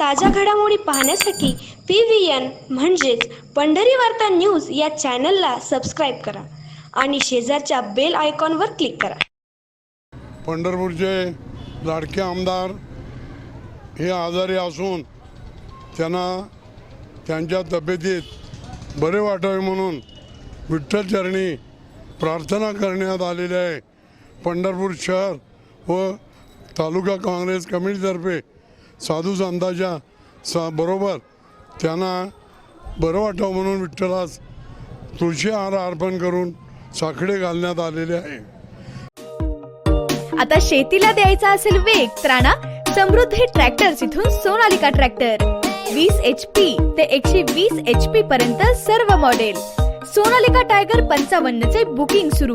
ताज्या घडामोडी पाहण्यासाठी पी व्ही एन म्हणजेच पंढरी वार्ता न्यूज या चॅनलला सबस्क्राईब करा आणि शेजारच्या बेल आयकॉनवर क्लिक करा. पंढरपूरचे लाडके आमदार हे आजारी असून त्यांना त्यांच्या तब्येतीत बरे वाटावे म्हणून विठ्ठलचरणी प्रार्थना करण्यात आलेली आहे. पंढरपूर शहर व तालुका काँग्रेस कमिटीतर्फे साधू संतांच्या सा बरोबर त्यांना बरं वाटावं म्हणून विठ्ठलास तुळशी हार अर्पण करून साखळे घालण्यात आलेले आहे. आता शेतीला द्यायचा असेल वेग त्राणा समृद्धी ट्रॅक्टर इथून सोनालिका ट्रॅक्टर. वीस एच पी ते एकशे वीस एच पी पर्यंत सर्व मॉडेल सोनालिका टायगर पंचावन्न चे बुकिंग सुरू.